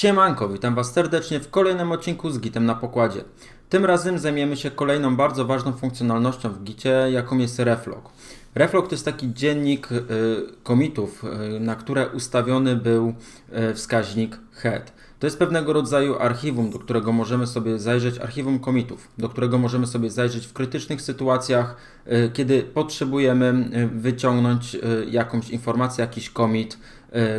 Siemanko, witam Was serdecznie w kolejnym odcinku z Gitem na pokładzie. Tym razem zajmiemy się kolejną bardzo ważną funkcjonalnością w Gicie, jaką jest Reflog. Reflog to jest taki dziennik y, komitów, y, na które ustawiony był y, wskaźnik head. To jest pewnego rodzaju archiwum, do którego możemy sobie zajrzeć, archiwum komitów, do którego możemy sobie zajrzeć w krytycznych sytuacjach, kiedy potrzebujemy wyciągnąć jakąś informację, jakiś komit,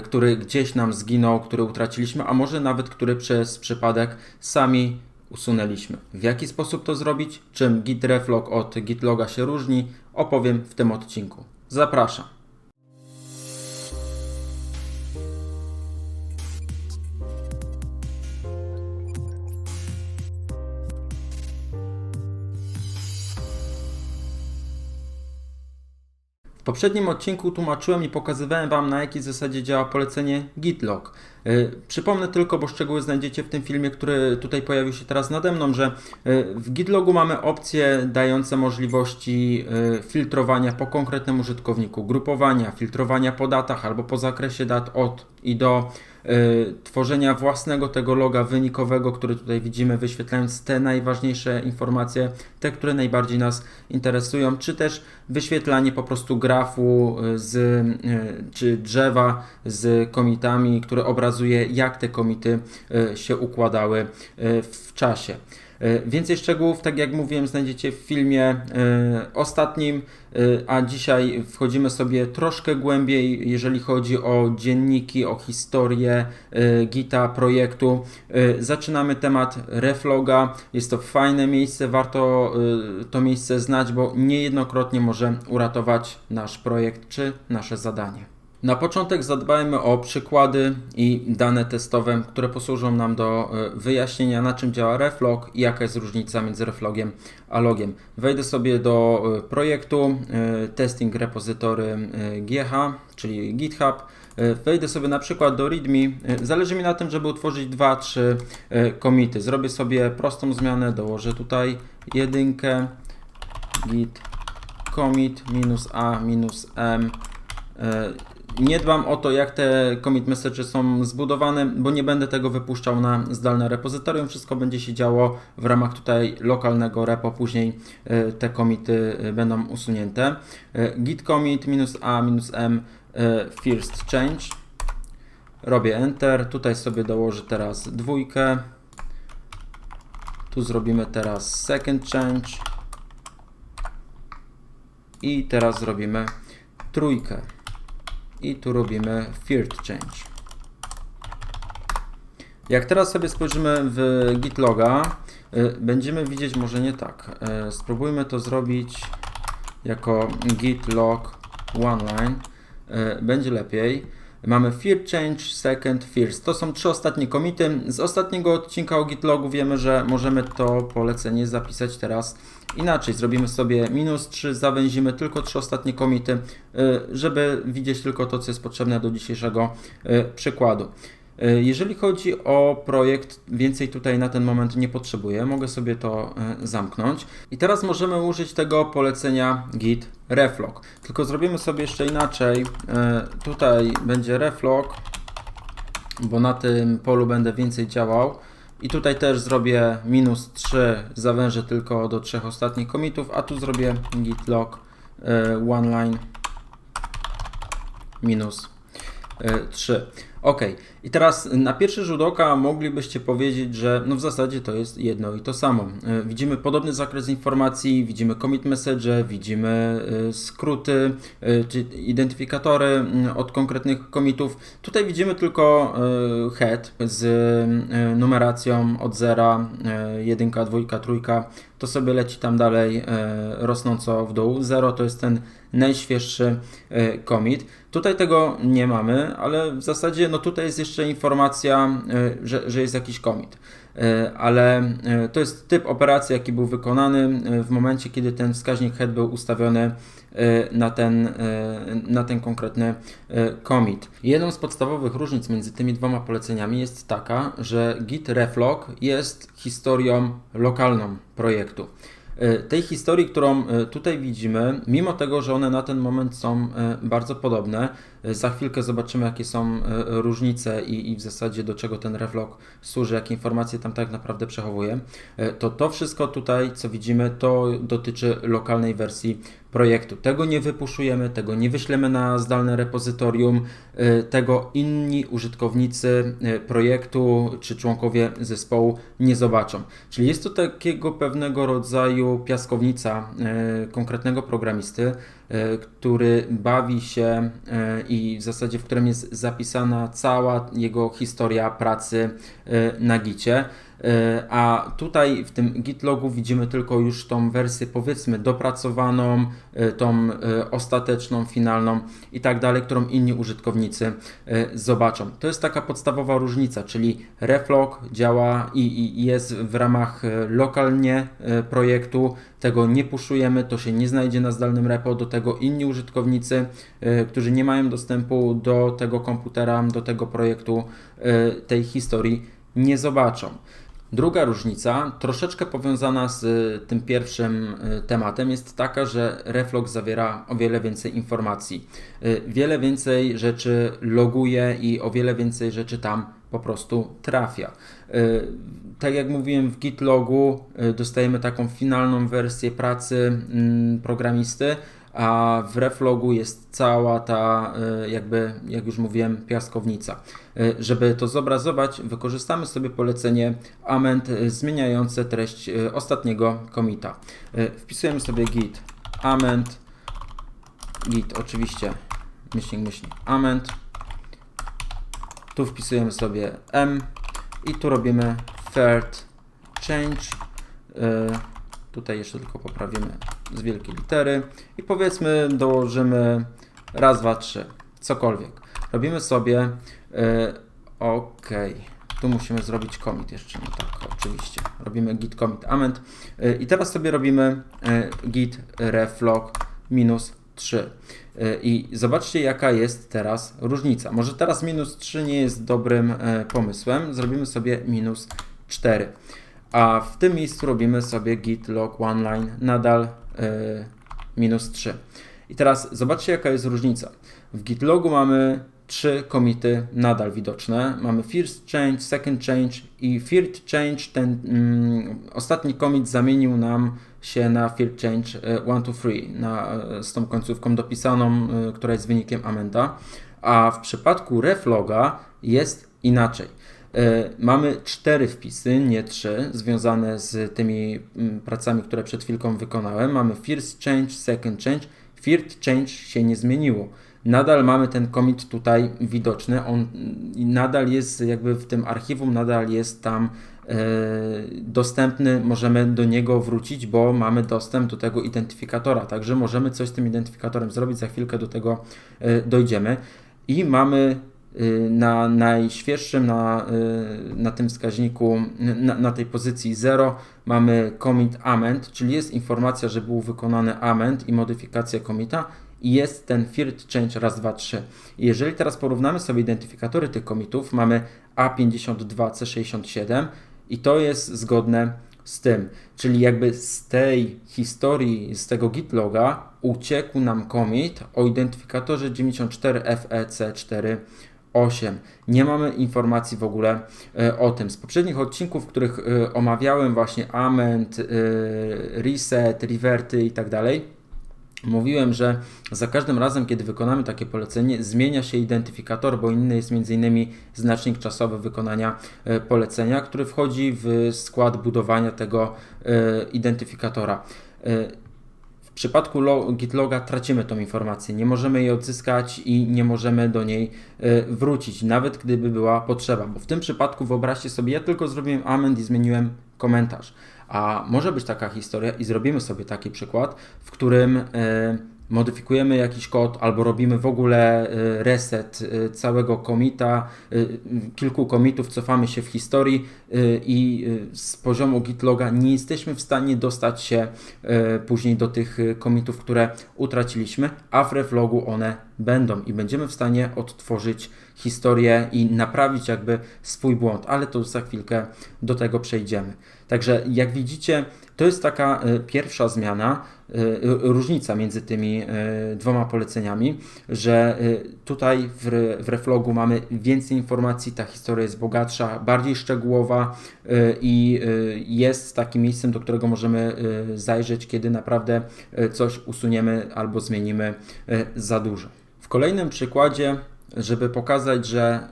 który gdzieś nam zginął, który utraciliśmy, a może nawet który przez przypadek sami usunęliśmy. W jaki sposób to zrobić? Czym git reflog od gitloga się różni? Opowiem w tym odcinku. Zapraszam. W poprzednim odcinku tłumaczyłem i pokazywałem Wam, na jakiej zasadzie działa polecenie gitlog. Yy, Przypomnę tylko, bo szczegóły znajdziecie w tym filmie, który tutaj pojawił się teraz nade mną, że yy, w gitlogu mamy opcje dające możliwości yy, filtrowania po konkretnym użytkowniku, grupowania, filtrowania po datach albo po zakresie dat od i do, tworzenia własnego tego loga wynikowego, który tutaj widzimy, wyświetlając te najważniejsze informacje, te, które najbardziej nas interesują, czy też wyświetlanie po prostu grafu y, z, y, czy drzewa z komitami, które obrazuje, jak te komity się układały w czasie. Y, Więcej szczegółów, tak jak mówiłem, znajdziecie w filmie y, ostatnim, y, a dzisiaj wchodzimy sobie troszkę głębiej, jeżeli chodzi o dzienniki, o historię Gita projektu. Zaczynamy temat Refloga. Jest to fajne miejsce, warto to miejsce znać, bo niejednokrotnie może uratować nasz projekt czy nasze zadanie. Na początek zadbajmy o przykłady i dane testowe, które posłużą nam do e, wyjaśnienia, na czym działa Reflog i jaka jest różnica między Reflogiem a logiem. Wejdę sobie do e, projektu e, Testing Repository GH, czyli GitHub. Wejdę sobie na przykład do README. Zależy mi na tym, żeby utworzyć 2-3 komity. Zrobię sobie prostą zmianę, dołożę tutaj jedynkę, git commit minus a minus m Nie dbam o to, jak te commit message są zbudowane, bo nie będę tego wypuszczał na zdalne repozytorium. Wszystko będzie się działo w ramach tutaj lokalnego repo. Później e, te commity e, będą usunięte. E, Git commit a m first change. Robię enter. Tutaj sobie dołożę teraz dwójkę. Tu zrobimy teraz second change. I teraz zrobimy trójkę i tu robimy third change. Jak teraz sobie spojrzymy w gitloga, y, będziemy widzieć może nie tak. Y, Spróbujmy to zrobić jako git log one line. Y, Będzie lepiej. Mamy third change, second, first. To są trzy ostatnie komity. Z ostatniego odcinka o gitlogu wiemy, że możemy to polecenie zapisać teraz inaczej. Zrobimy sobie minus 3, zawęzimy tylko trzy ostatnie komity, y, żeby widzieć tylko to, co jest potrzebne do dzisiejszego y, przykładu. Y, Jeżeli chodzi o projekt, więcej tutaj na ten moment nie potrzebuję, mogę sobie to y, zamknąć. I teraz możemy użyć tego polecenia git reflog. Tylko zrobimy sobie jeszcze inaczej. Y, Tutaj będzie reflog, bo na tym polu będę więcej działał. I tutaj też zrobię minus 3, zawężę tylko do trzech ostatnich komitów, a tu zrobię git log one line minus y, 3. Ok, i teraz na pierwszy rzut oka moglibyście powiedzieć, że no w zasadzie to jest jedno i to samo. Y, Widzimy podobny zakres informacji, widzimy commit message, widzimy y, skróty y, czy identyfikatory y, od konkretnych commitów. Tutaj widzimy tylko head z numeracją od 0, 1, 2, 3. To sobie leci tam dalej rosnąco w dół. 0 to jest ten najświeższy commit. Tutaj tego nie mamy, ale w zasadzie no tutaj jest jeszcze informacja, y, że, że jest jakiś commit. Y, Ale y, to jest typ operacji, jaki był wykonany w momencie, kiedy ten wskaźnik head był ustawiony na ten, na ten konkretny commit. Jedną z podstawowych różnic między tymi dwoma poleceniami jest taka, że git reflog jest historią lokalną projektu. Y, Tej historii, którą y, tutaj widzimy, mimo tego, że one na ten moment są y, bardzo podobne, Za chwilkę zobaczymy, jakie są różnice i, i w zasadzie do czego ten reflog służy, jakie informacje tam tak naprawdę przechowuje. To to wszystko tutaj, co widzimy, to dotyczy lokalnej wersji projektu. Tego nie wypuszujemy, tego nie wyślemy na zdalne repozytorium, y, tego inni użytkownicy y, projektu czy członkowie zespołu nie zobaczą. Czyli jest to takiego pewnego rodzaju piaskownica y, konkretnego programisty, który bawi się i w zasadzie w którym jest zapisana cała jego historia pracy na Gicie. E, a tutaj w tym gitlogu widzimy tylko już tą wersję powiedzmy dopracowaną, e, tą e, ostateczną, finalną i tak dalej, którą inni użytkownicy zobaczą. To jest taka podstawowa różnica, czyli Reflog działa i, jest w ramach lokalnie projektu, tego nie puszujemy, to się nie znajdzie na zdalnym repo, do tego inni użytkownicy, którzy nie mają dostępu do tego komputera, do tego projektu, tej historii nie zobaczą. Druga różnica, troszeczkę powiązana z y, tym pierwszym y, tematem, jest taka, że Reflog zawiera o wiele więcej informacji. Y, wiele więcej rzeczy loguje i o wiele więcej rzeczy tam po prostu trafia. Tak jak mówiłem, w Gitlogu dostajemy taką finalną wersję pracy mm, programisty a w reflogu jest cała ta, e, jakby, jak już mówiłem, piaskownica. E, żeby to zobrazować, wykorzystamy sobie polecenie amend e, zmieniające treść ostatniego komita. Wpisujemy sobie git amend, git oczywiście, myślnik, myślnik, amend. Tu wpisujemy sobie m i tu robimy third change. Tutaj jeszcze tylko poprawimy z wielkiej litery i powiedzmy dołożymy raz, dwa, trzy, cokolwiek. Robimy sobie yy, OK. Tu musimy zrobić commit jeszcze, no tak, oczywiście. Robimy git commit amend yy, i teraz sobie robimy yy, git reflog minus 3. I zobaczcie, jaka jest teraz różnica. Może teraz minus 3 nie jest dobrym pomysłem. Zrobimy sobie minus 4 a w tym miejscu robimy sobie git log one line nadal minus 3. I teraz zobaczcie jaka jest różnica. W git logu mamy trzy komity nadal widoczne. Mamy first change, second change i third change. Ten mm, ostatni commit zamienił nam się na third change 1 to 3 na, e, z tą końcówką dopisaną, y, która jest wynikiem amenda. A w przypadku refloga jest inaczej. E, mamy cztery wpisy, nie trzy, związane z tymi mm, pracami, które przed chwilką wykonałem. Mamy first change, second change, third change się nie zmieniło. Nadal mamy ten commit tutaj widoczny, on nadal jest jakby w tym archiwum, nadal jest tam e, dostępny, możemy do niego wrócić, bo mamy dostęp do tego identyfikatora, także możemy coś z tym identyfikatorem zrobić, za chwilkę do tego e, dojdziemy. I mamy na najświeższym, na, y, na tym wskaźniku, na, na tej pozycji 0 mamy commit amend, czyli jest informacja, że był wykonany amend i modyfikacja commita i jest ten third change raz, dwa, trzy. Jeżeli teraz porównamy sobie identyfikatory tych commitów, mamy A52, C67 i to jest zgodne z tym. Czyli jakby z tej historii, z tego gitloga uciekł nam commit o identyfikatorze 94FEC4 8. Nie mamy informacji w ogóle e, o tym. Z poprzednich odcinków, w których e, omawiałem właśnie amend, e, reset, reverty i tak dalej, mówiłem, że za każdym razem, kiedy wykonamy takie polecenie, zmienia się identyfikator, bo inny jest m.in. znacznik czasowy wykonania polecenia, który wchodzi w skład budowania tego identyfikatora. Przypadku gitloga tracimy tą informację, nie możemy jej odzyskać i nie możemy do niej e, wrócić, nawet gdyby była potrzeba, bo w tym przypadku wyobraźcie sobie, ja tylko zrobiłem amend i zmieniłem komentarz, a może być taka historia i zrobimy sobie taki przykład, w którym e, modyfikujemy jakiś kod albo robimy w ogóle y, reset y, całego komita, y, kilku komitów, cofamy się w historii i z poziomu gitloga nie jesteśmy w stanie dostać się później do tych komitów, które utraciliśmy, a w reflogu one będą i będziemy w stanie odtworzyć historię i naprawić jakby swój błąd, ale to za chwilkę do tego przejdziemy. Także jak widzicie, to jest taka y, pierwsza zmiana, y, różnica między tymi y, dwoma poleceniami, że tutaj w, w Reflogu mamy więcej informacji, ta historia jest bogatsza, bardziej szczegółowa i jest takim miejscem, do którego możemy zajrzeć, kiedy naprawdę coś usuniemy albo zmienimy za dużo. W kolejnym przykładzie żeby pokazać, że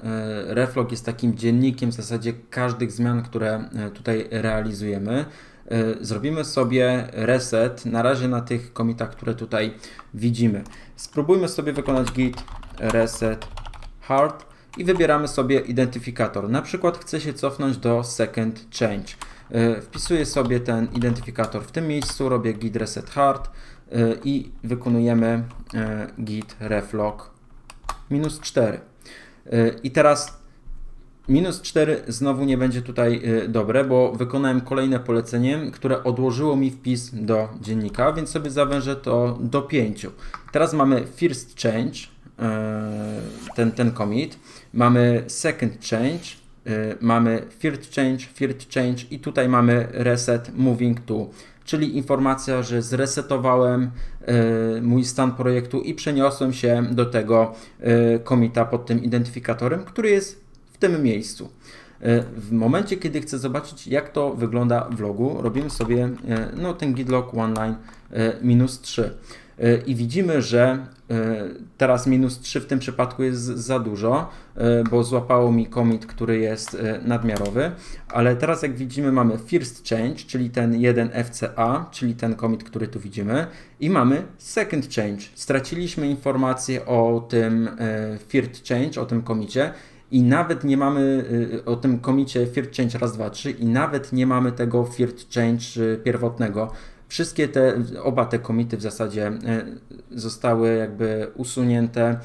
Reflog jest takim dziennikiem w zasadzie każdych zmian, które tutaj realizujemy. E, zrobimy sobie reset na razie na tych komitach, które tutaj widzimy. Spróbujmy sobie wykonać git reset hard i wybieramy sobie identyfikator. Na przykład chcę się cofnąć do second change. E, wpisuję sobie ten identyfikator w tym miejscu, robię git reset hard e, i wykonujemy git reflog minus 4. I teraz Minus 4 znowu nie będzie tutaj y, dobre, bo wykonałem kolejne polecenie, które odłożyło mi wpis do dziennika, więc sobie zawężę to do 5. Teraz mamy first change, y, ten, ten commit, mamy second change, y, mamy third change, third change i tutaj mamy reset moving to, czyli informacja, że zresetowałem mój stan projektu i przeniosłem się do tego komita pod tym identyfikatorem, który jest tym miejscu. E, w momencie, kiedy chcę zobaczyć, jak to wygląda w logu, robimy sobie e, no, ten git log one e, minus 3. I widzimy, że teraz minus 3 w tym przypadku jest za dużo, bo złapało mi commit, który jest nadmiarowy, ale teraz jak widzimy mamy first change, czyli ten jeden FCA, czyli ten commit, który tu widzimy i mamy second change. Straciliśmy informację o tym first change, o tym komicie i nawet nie mamy y, o tym komicie First Change raz, dwa, trzy i nawet nie mamy tego First Change y, pierwotnego. Wszystkie te, oba te komity w zasadzie y, zostały jakby usunięte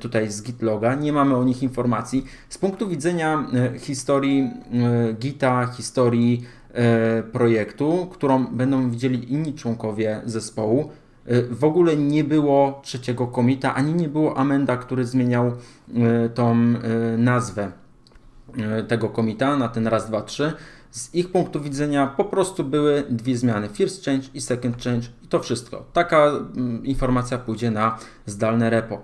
tutaj z gitloga, nie mamy o nich informacji. Z punktu widzenia historii gita, historii projektu, którą będą widzieli inni członkowie zespołu, Y, w ogóle nie było trzeciego komita, ani nie było amenda, który zmieniał y, tą y, nazwę tego komita na ten raz, dwa, trzy. Z ich punktu widzenia po prostu były dwie zmiany: first change i second change, i to wszystko. Taka mm, informacja pójdzie na zdalne repo.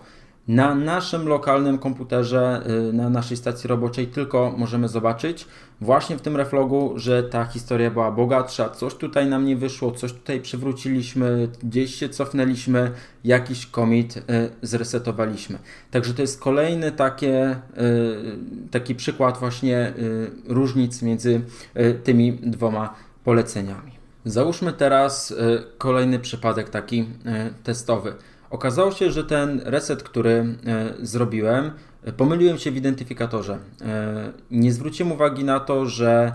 Na naszym lokalnym komputerze, y, na naszej stacji roboczej tylko możemy zobaczyć właśnie w tym reflogu, że ta historia była bogatsza, coś tutaj nam nie wyszło, coś tutaj przywróciliśmy, gdzieś się cofnęliśmy, jakiś commit y, zresetowaliśmy. Także to jest kolejny takie, y, taki przykład właśnie różnic między tymi dwoma poleceniami. Załóżmy teraz kolejny przypadek taki testowy. Okazało się, że ten reset, który e, zrobiłem, e, pomyliłem się w identyfikatorze. E, nie zwróciłem uwagi na to, że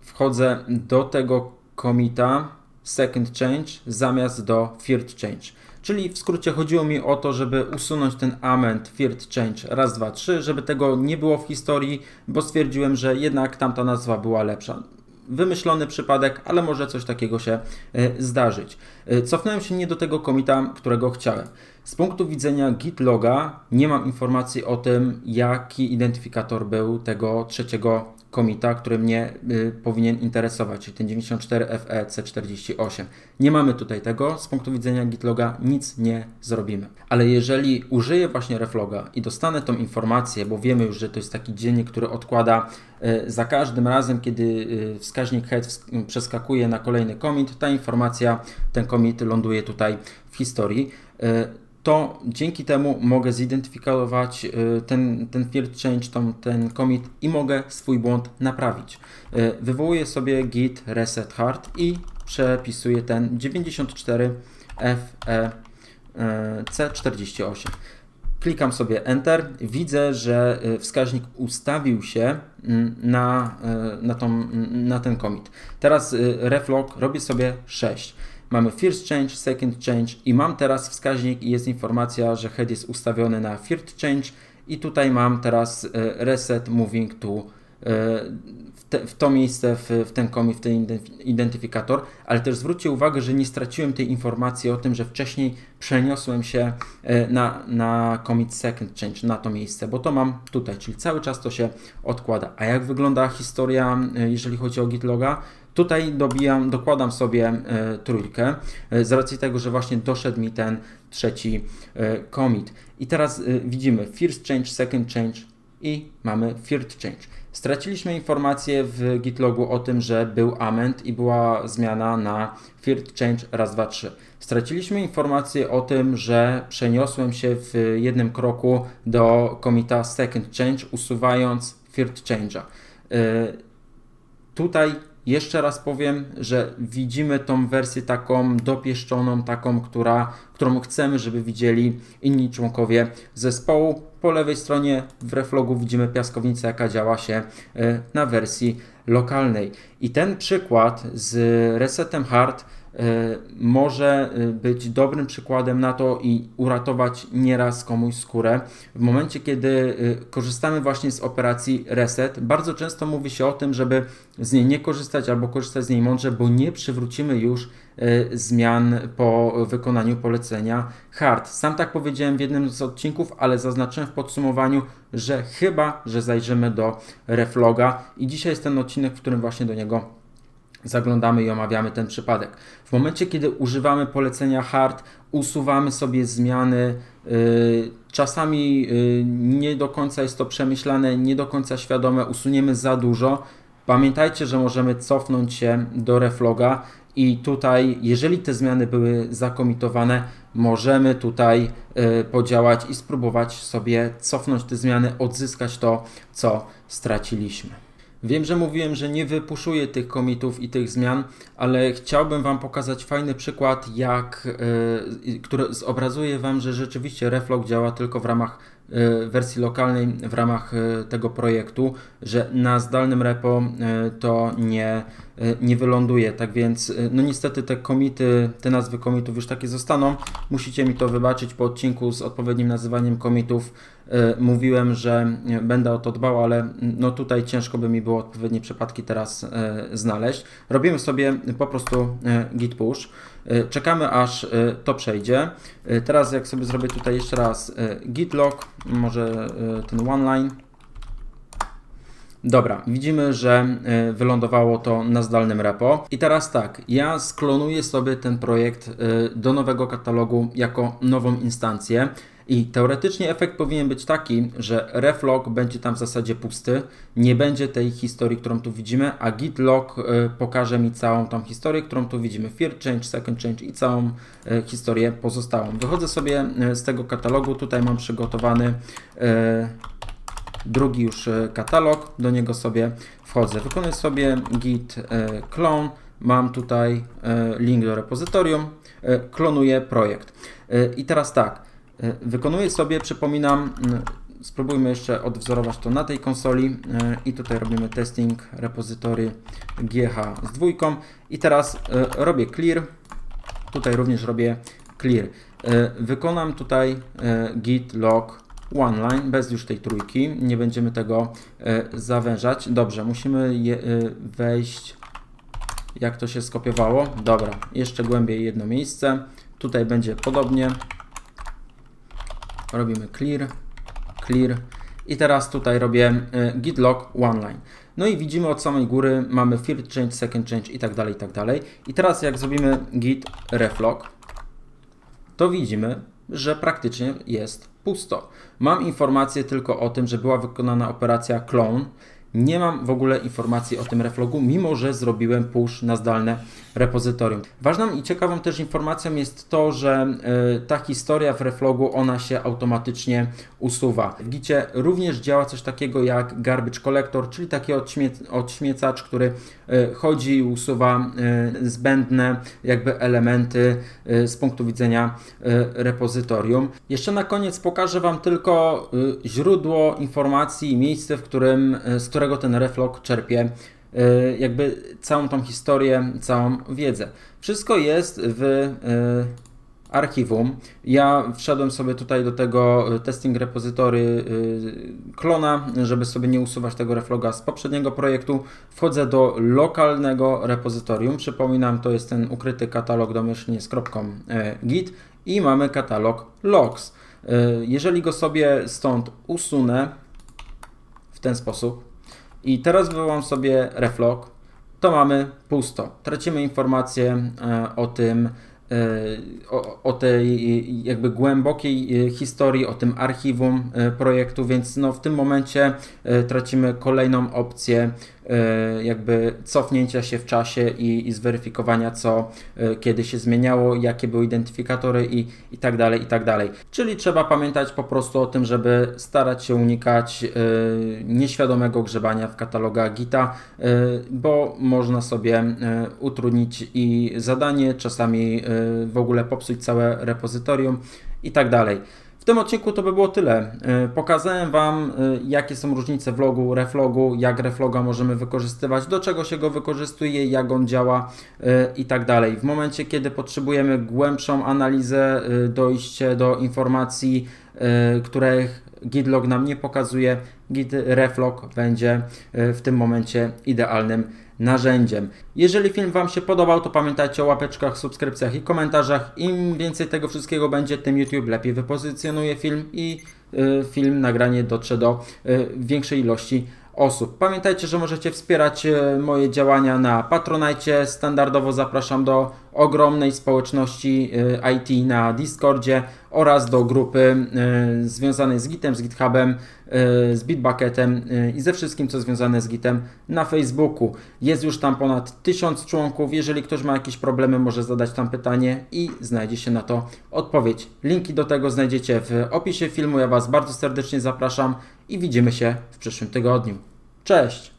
wchodzę do tego komita second change zamiast do third change. Czyli w skrócie chodziło mi o to, żeby usunąć ten amend third change raz, dwa, trzy, żeby tego nie było w historii, bo stwierdziłem, że jednak tamta nazwa była lepsza wymyślony przypadek, ale może coś takiego się e, zdarzyć. E, cofnąłem się nie do tego komita, którego chciałem. Z punktu widzenia git loga nie mam informacji o tym, jaki identyfikator był tego trzeciego komita, który mnie y, powinien interesować, czyli ten 94FEC48. Nie mamy tutaj tego, z punktu widzenia gitloga nic nie zrobimy. Ale jeżeli użyję właśnie refloga i dostanę tą informację, bo wiemy już, że to jest taki dziennik, który odkłada y, za każdym razem, kiedy y, wskaźnik head przeskakuje na kolejny commit, ta informacja, ten commit ląduje tutaj w historii y, to dzięki temu mogę zidentyfikować y, ten, ten field change, ten, ten commit i mogę swój błąd naprawić. Y, wywołuję sobie git reset hard i przepisuję ten 94 FEC48. Klikam sobie Enter, widzę, że y, wskaźnik ustawił się mm, na, na, tą, na ten commit. Teraz reflog robię sobie 6 mamy first change, second change i mam teraz wskaźnik i jest informacja, że head jest ustawiony na first change i tutaj mam teraz e, reset moving to w, te, w to miejsce, w, w ten commit, w ten identyfikator, ale też zwróćcie uwagę, że nie straciłem tej informacji o tym, że wcześniej przeniosłem się na, na commit second change, na to miejsce, bo to mam tutaj, czyli cały czas to się odkłada. A jak wygląda historia, jeżeli chodzi o gitloga? Tutaj dobijam, dokładam sobie e, trójkę e, z racji tego, że właśnie doszedł mi ten trzeci e, commit. I teraz widzimy first change, second change i mamy third change. Straciliśmy informację w gitlogu o tym, że był amend i była zmiana na third change raz, dwa, trzy. Straciliśmy informację o tym, że przeniosłem się w jednym kroku do komita second change, usuwając third change'a. Tutaj jeszcze raz powiem, że widzimy tą wersję taką dopieszczoną, taką, która, którą chcemy, żeby widzieli inni członkowie zespołu. Po lewej stronie w reflogu widzimy piaskownicę, jaka działa się e, na wersji lokalnej. I ten przykład z resetem hard może e, być dobrym przykładem na to i uratować nieraz komuś skórę. W momencie, kiedy e, korzystamy właśnie z operacji reset, bardzo często mówi się o tym, żeby z niej nie korzystać albo korzystać z niej mądrze, bo nie przywrócimy już zmian po wykonaniu polecenia hard. Sam tak powiedziałem w jednym z odcinków, ale zaznaczyłem w podsumowaniu, że chyba, że zajrzymy do refloga i dzisiaj jest ten odcinek, w którym właśnie do niego zaglądamy i omawiamy ten przypadek. W momencie, kiedy używamy polecenia hard, usuwamy sobie zmiany. Y, czasami y, nie do końca jest to przemyślane, nie do końca świadome, usuniemy za dużo. Pamiętajcie, że możemy cofnąć się do refloga i tutaj, jeżeli te zmiany były zakomitowane, możemy tutaj y, podziałać i spróbować sobie cofnąć te zmiany, odzyskać to, co straciliśmy. Wiem, że mówiłem, że nie wypuszuję tych komitów i tych zmian, ale chciałbym Wam pokazać fajny przykład, jak, yy, który zobrazuje Wam, że rzeczywiście Reflog działa tylko w ramach yy, wersji lokalnej, w ramach yy, tego projektu, że na zdalnym repo to nie, nie wyląduje. Tak więc, no niestety te komity, te nazwy komitów już takie zostaną. Musicie mi to wybaczyć po odcinku z odpowiednim nazywaniem komitów mówiłem, że będę o to dbał, ale no tutaj ciężko by mi było odpowiednie przypadki teraz e, znaleźć. Robimy sobie po prostu e, git push. Czekamy aż to przejdzie. Teraz jak sobie zrobię tutaj jeszcze raz git log, może ten one line. Dobra, widzimy, że wylądowało to na zdalnym repo. I teraz tak, ja sklonuję sobie ten projekt do nowego katalogu jako nową instancję. I teoretycznie efekt powinien być taki, że reflog będzie tam w zasadzie pusty, nie będzie tej historii, którą tu widzimy, a git log y, pokaże mi całą tą historię, którą tu widzimy, first change, second change i całą y, historię pozostałą. Wychodzę sobie y, z tego katalogu, tutaj mam przygotowany drugi już katalog, do niego sobie wchodzę. Wykonuję sobie git clone, mam tutaj link do repozytorium, klonuję projekt. I teraz tak, wykonuję sobie, przypominam, spróbujmy jeszcze odwzorować to na tej konsoli e, i tutaj robimy testing repozytory GH z dwójką i teraz e, robię clear, tutaj również robię clear. Wykonam tutaj git log one line bez już tej trójki, nie będziemy tego zawężać. Dobrze, musimy wejść jak to się skopiowało. Dobra, jeszcze głębiej jedno miejsce. Tutaj będzie podobnie robimy clear, clear i teraz tutaj robię e, git log one line. No i widzimy od samej góry mamy first change, second change i tak dalej, i tak dalej. I teraz jak zrobimy git reflog, to widzimy, że praktycznie jest pusto. Mam informację tylko o tym, że była wykonana operacja clone, nie mam w ogóle informacji o tym reflogu, mimo że zrobiłem push na zdalne repozytorium. Ważną i ciekawą też informacją jest to, że y, ta historia w reflogu ona się automatycznie usuwa. W Gicie również działa coś takiego jak garbage collector, czyli taki odśmie odśmiezacz, który y, chodzi i usuwa y, zbędne jakby elementy z punktu widzenia repozytorium. Jeszcze na koniec pokażę Wam tylko źródło informacji i miejsce, w którym, z którego ten reflog czerpie jakby całą tą historię, całą wiedzę. Wszystko jest w archiwum. Ja wszedłem sobie tutaj do tego y, testing repository y, klona, żeby sobie nie usuwać tego refloga z poprzedniego projektu. Wchodzę do lokalnego repozytorium. Przypominam, to jest ten ukryty katalog domyślnie z kropką e, git i mamy katalog logs. Jeżeli go sobie stąd usunę w ten sposób i teraz wywołam sobie reflog, to mamy pusto. Tracimy informacje e, o tym, e, o, o tej jakby głębokiej e, historii, o tym archiwum projektu, więc no w tym momencie tracimy kolejną opcję jakby cofnięcia się w czasie i, i zweryfikowania, co e, kiedy się zmieniało, jakie były identyfikatory i, i tak dalej, i tak dalej. Czyli trzeba pamiętać po prostu o tym, żeby starać się unikać e, nieświadomego grzebania w katalogach Gita, e, bo można sobie e, utrudnić i zadanie, czasami e, w ogóle popsuć całe repozytorium i tak dalej. Tym odcinku to by było tyle. E, Pokazałem Wam, e, jakie są różnice vlogu, reflogu, jak refloga możemy wykorzystywać, do czego się go wykorzystuje, jak on działa e, i tak dalej. W momencie, kiedy potrzebujemy głębszą analizę, dojście do informacji, których Gitlog nam nie pokazuje, Git Reflog będzie w tym momencie idealnym narzędziem. Jeżeli film Wam się podobał, to pamiętajcie o łapeczkach, subskrypcjach i komentarzach. Im więcej tego wszystkiego będzie, tym YouTube lepiej wypozycjonuje film i y, film, nagranie dotrze do y, większej ilości osób. Pamiętajcie, że możecie wspierać y, moje działania na Patronite. Standardowo zapraszam do ogromnej społeczności y, IT na Discordzie oraz do grupy y, związanej z Gitem, z GitHubem, z Bitbucketem i ze wszystkim, co związane z Gitem na Facebooku. Jest już tam ponad 1000 członków. Jeżeli ktoś ma jakieś problemy, może zadać tam pytanie i znajdzie się na to odpowiedź. Linki do tego znajdziecie w opisie filmu. Ja Was bardzo serdecznie zapraszam i widzimy się w przyszłym tygodniu. Cześć!